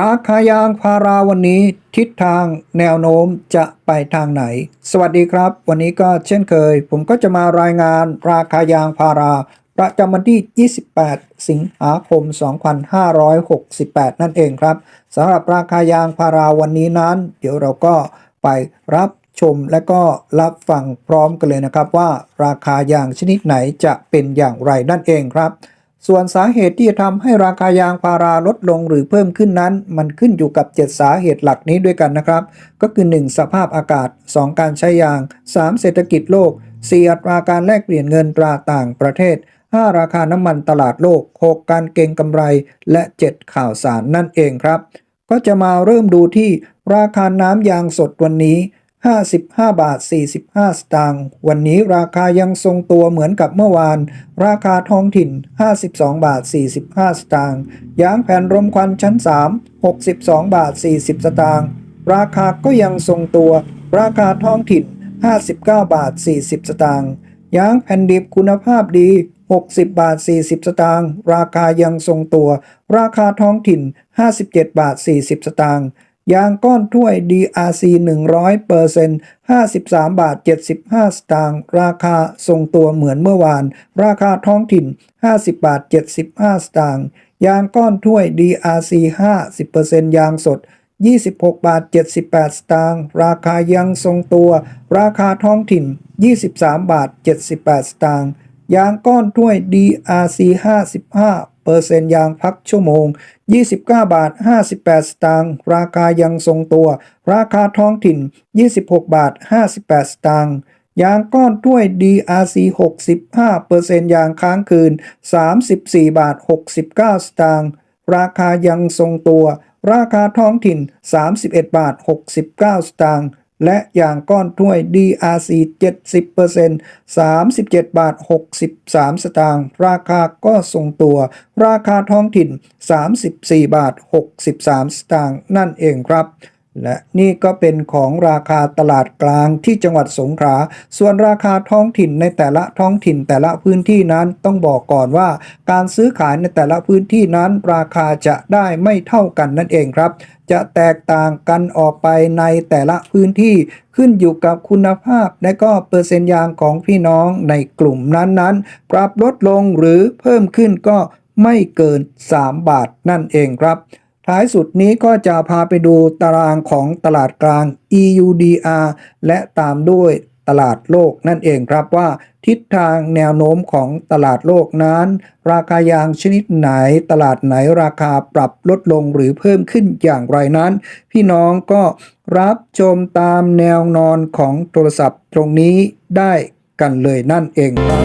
ราคายางพาราวันนี้ทิศทางแนวโน้มจะไปทางไหน สวัสดีครับ วันนี้ก็เช่นเคย ผมก็จะมารายงานราคายางพารา ประจำวันที่ 28 สิงหาคม 2568 นั่นเองครับสำหรับราคายางพาราวันนี้นั้น เดี๋ยวเราก็ไปรับชมและก็รับฟังพร้อมกันเลยนะครับว่า ราคายางชนิดไหนจะเป็นอย่างไรนั่นเองครับ ส่วนสาเหตุที่จะทำให้ราคายางพาราลดลงหรือเพิ่มขึ้นนั้น มันขึ้นอยู่กับ 7 สาเหตุหลักนี้ด้วยกันนะครับ ก็คือ 1. สภาพอากาศ 2. การใช้ยาง 3. เศรษฐกิจโลก 4. อัตราการแลกเปลี่ยนเงินตราต่างประเทศ 5. ราคาน้ำมันตลาดโลก 6. การเก็งกำไร และ 7. ข่าวสารนั่นเองครับ ก็จะมาเริ่มดูที่ราคาน้ำยางสดวันนี้ 55 บาท 45 สตางค์ วันนี้ราคายังทรงตัวเหมือนกับเมื่อวาน ราคาท้องถิ่น 52 บาท 45 สตางค์ ยางแผ่นรมควันชั้น 3 62 บาท 40 สตางค์ ราคาก็ยังทรงตัว ราคาท้องถิ่น 59 บาท 40 สตางค์ ยางแผ่นดิบคุณภาพดี 60 บาท 40 สตางค์ ราคายังทรงตัว ราคาท้องถิ่น 57 บาท 40 สตางค์ ยางก้อนถ้วย DRC 100เปอร์เซ็นต์53 บาท 75 สตางค์ ราคาทรงตัวเหมือนเมื่อวาน ราคาท้องถิ่น 50 บาท 75 สตางค์ ยางก้อนถ้วย DRC 50เปอร์เซ็นต์ยางสด 26 บาท 78 สตางค์ ราคายังทรงตัว ราคาท้องถิ่น 23 บาท 78 สตางค์ ยางก้อนถ้วย DRC 55 เปอร์เซ็นต์ยางพักชั่วโมง 29 บาท 58 สตางค์ ราคายังทรงตัว ราคาท้องถิ่น 26 บาท 58 สตางค์ยางก้อนถ้วย DRC 65เปอร์เซ็นต์ยางค้างคืน 34 บาท 69 สตางค์ ราคายังทรงตัว ราคาท้องถิ่น 31 บาท 69 สตางค์ และอย่างก้อนถ้วย DRC 70% 37 บาท 63 สตางค์ราคาก็ทรงตัว ราคาท้องถิ่น 34 บาท 63 สตางค์นั่นเองครับ และนี่ก็เป็นของราคาตลาดกลางที่จังหวัดสงขลา ส่วนราคาท้องถิ่นในแต่ละท้องถิ่นแต่ละพื้นที่นั้นต้องบอกก่อนว่า การซื้อขายในแต่ละพื้นที่นั้นราคาจะได้ไม่เท่ากันนั่นเองครับ จะแตกต่างกันออกไปในแต่ละพื้นที่ขึ้นอยู่กับคุณภาพและก็เปอร์เซ็นต์ยางของพี่น้องในกลุ่มนั้นๆ ปรับลดลงหรือเพิ่มขึ้นก็ไม่เกิน 3 บาทนั่นเองครับ ท้ายสุดนี้ก็จะพาไปดูตารางของตลาดกลาง EUDR และตามด้วยตลาดโลกนั่นเองครับว่า ทิศทางแนวโน้มของตลาดโลกนั้น ราคายางชนิดไหน ตลาดไหนราคาปรับลดลงหรือเพิ่มขึ้นอย่างไรนั้น พี่น้องก็รับชมตามแนวนอนของโทรศัพท์ตรงนี้ได้กันเลยนั่นเองครับ